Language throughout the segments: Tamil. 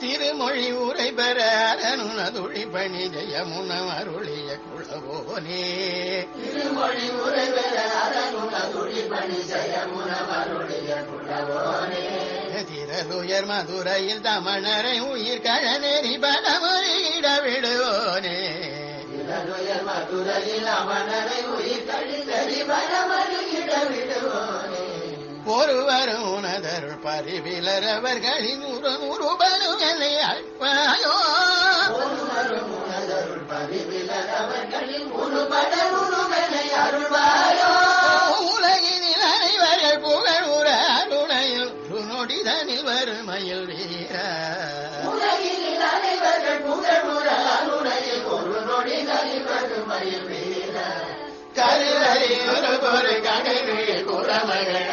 திருமொழி உரை பெற அரணுனதுழி பணி ஜெயமுன அருளிய குளவோனே திருமொழி உரை பெற அரணுனதுழி பணி ஜெயமுன அருளிய குளவோனே திரலுயர் மதுரையில் தமணரை உயிர் கழநெறி பணமுறையிட விடுவோனே. மதுரையில் அமணரை உயிர் கழிதறி பணமருகிட விடுவோனே. ஒருவரும் உனதருள் பரிவிலர் அவர்களின் உரு உருவலை அருள்வாயோ உலகினில் அனைவர்கள் புகழ் உற அருணையில் நொடிதனில் வறுமையில் வீர. உலகினில் அனைவர்கள் புகழ் உற அருணையில் ஒரு நொடிதனில் வறுமையில் வீர. கருவறை ஒரு ஒரு கடைவிழி குறமகள்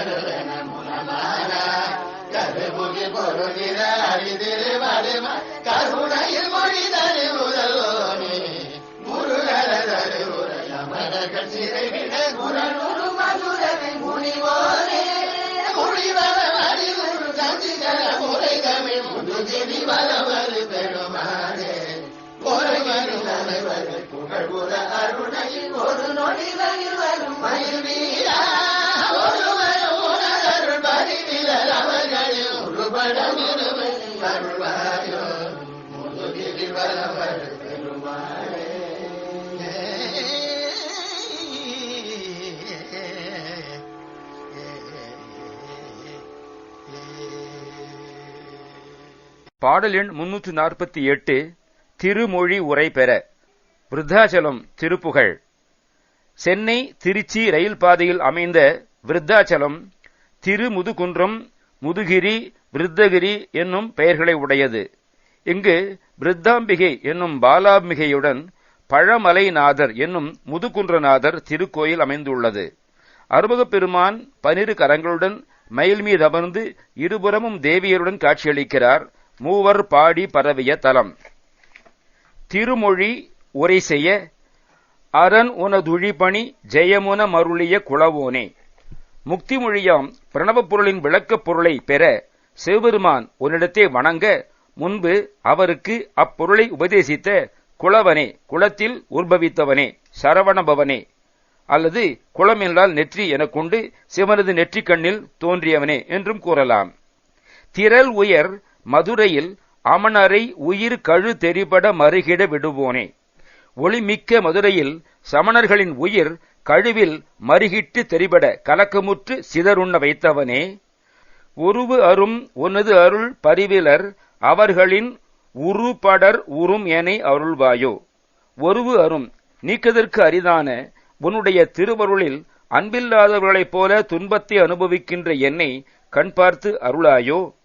அணியதில் அருவன முனமான கருமுகி பொருளிர அரிதிரு வரும கருணையில் மொழிதரு முதல்வோனே முருகர தரு உரைய மரகள் சிறைவிட குரலுரு மதுரவை முனிவோனே மொழிவர அறிவுரு கஞ்சிகர முறை தமிழ் முதுகிரி வரவரு பெருமானே ஒருவரும் அனைவர்கள் அருணையில் ஒரு நொடிகளில் வரும் மயில் பாடல் எண் முன்னூற்று நாற்பத்தி எட்டு திருமொழி உரை பெற. விருத்தாச்சலம் திருப்புகழ். சென்னை திருச்சி ரயில் பாதையில் அமைந்த விருத்தாச்சலம் திருமுதுகுன்றம் முதுகிரி விருத்தகிரி என்னும் பெயர்களை உடையது. இங்கு விருத்தாம்பிகை என்னும் பாலாம்பிகையுடன் பழமலைநாதர் என்னும் முதுகுன்றநாதர் திருக்கோயில் அமைந்துள்ளது. அறுமுகப் பெருமான் பனிரு கரங்களுடன் மயில் மீது அமர்ந்து இருபுறமும் தேவியருடன் காட்சியளிக்கிறார். மூவர் பாடி பரவிய தலம். திருமொழி உரை செய்ய அரண் உனதுழிபணி ஜெயமுன மருளிய குளவோனே முக்தி மொழியாம் பிரணவப் பொருளின் விளக்கப் பொருளை பெற சிவபெருமான் உன்னிடத்தே வணங்க முன்பு அவருக்கு அப்பொருளை உபதேசித்த குளவனே குளத்தில் உற்பவித்தவனே சரவணபவனே. அல்லது குளம் என்றால் நெற்றி எனக் கொண்டு சிவனது நெற்றிக் கண்ணில் தோன்றியவனே என்றும் கூறலாம். திரள் உயர் மதுரையில் அமணரை உயிர் கழு தெரிபட மறுகிட விடுவோனே. ஒளிமிக்க மதுரையில் சமணர்களின் உயிர் கழுவில் மறுகிட்டு தெரிபட கலக்கமுற்று சிதறுண்ண வைத்தவனே. உருவு அரும் உனது அருள் பரிவிலர் அவர்களின் உருபடர் உறும் எனை அருள்வாயோ. ஒருவு அரும் நீக்கதற்கு அரிதான உன்னுடைய திருவருளில் அன்பில்லாதவர்களைப் போல துன்பத்தை அனுபவிக்கின்ற என்னை கண் பார்த்து அருளாயோ.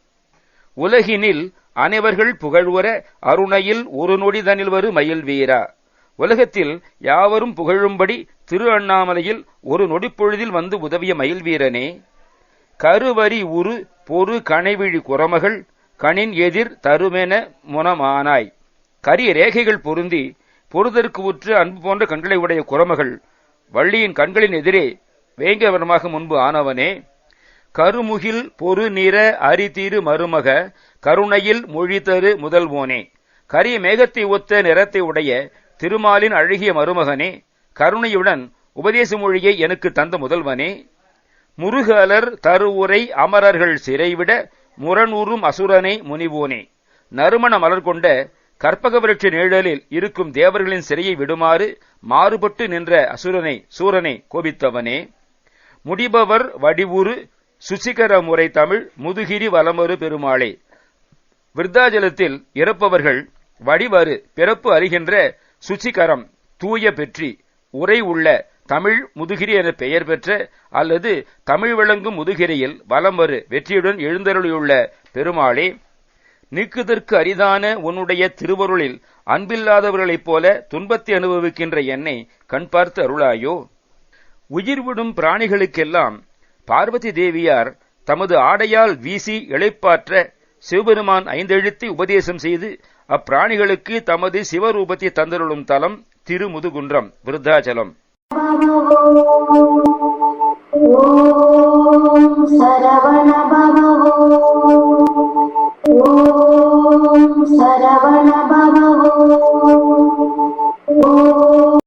உலகினில் அனைவர்கள் புகழ்வர அருணையில் ஒரு நொடிதனில் வரு மயில் வீரா. உலகத்தில் யாவரும் புகழும்படி திரு அண்ணாமலையில் ஒரு நொடிப்பொழுதில் வந்து உதவிய மயில் வீரனே. கருவரி உரு பொறு கணைவிழி குரமகள் கணின் எதிர் தருமென முனமானாய். கரிய ரேகைகள் பொருந்தி பொறுதற்கு உற்று அன்பு போன்ற கண்களை உடைய குரமகள் வள்ளியின் கண்களின் எதிரே வேங்கவரமாக முன்பு ஆனவனே. கருமுகில் பொறு நிற அரிதிரு மருமக கருணையில் மொழி தரு முதல்வோனே. கரிய மேகத்தை ஒத்த நிறத்தை உடைய திருமாலின் அழகிய மருமகனே கருணையுடன் உபதேச மொழியை எனக்கு தந்த முதல்வனே. முருகலர் தருவுரை அமரர்கள் சிறைவிட முரணுறும் அசுரனை முனிவோனே. நறுமண மலர் கொண்ட கற்பக விரட்சி நிழலில் இருக்கும் தேவர்களின் சிறையை விடுமாறு மாறுபட்டு நின்ற அசுரனை சூரனை கோபித்தவனே. முடிபவர் வடிவுறு சுசிகர முறை தமிழ் முதுகிரி வலமறு பெருமாளே. விருத்தாஜலத்தில் இறப்பவர்கள் வடிவறு பிறப்பு அறிகின்ற சுசிகரம் தூய பெற்றி உரை உள்ள தமிழ் முதுகிரி என பெயர் பெற்ற அல்லது தமிழ் விளங்கும் முதுகிரியில் வலம் வரு வெற்றியுடன் எழுந்தருளியுள்ள பெருமாளே நீக்குதற்கு அரிதான உன்னுடைய திருவருளில் அன்பில்லாதவர்களைப் போல துன்பத்தை அனுபவிக்கின்ற என்னை கண் பார்த்து அருளாயோ. உயிர் விடும் பிராணிகளுக்கெல்லாம் பார்வதி தேவியார் தமது ஆடையால் வீசி இழைப்பாற்ற சிவபெருமான் ஐந்தெழுத்தி உபதேசம் செய்து அப்பிராணிகளுக்கு தமது சிவரூபத்தை தந்தருளும் தலம் திருமுதுகுன்றம் விருத்தாச்சலம். சரவணபா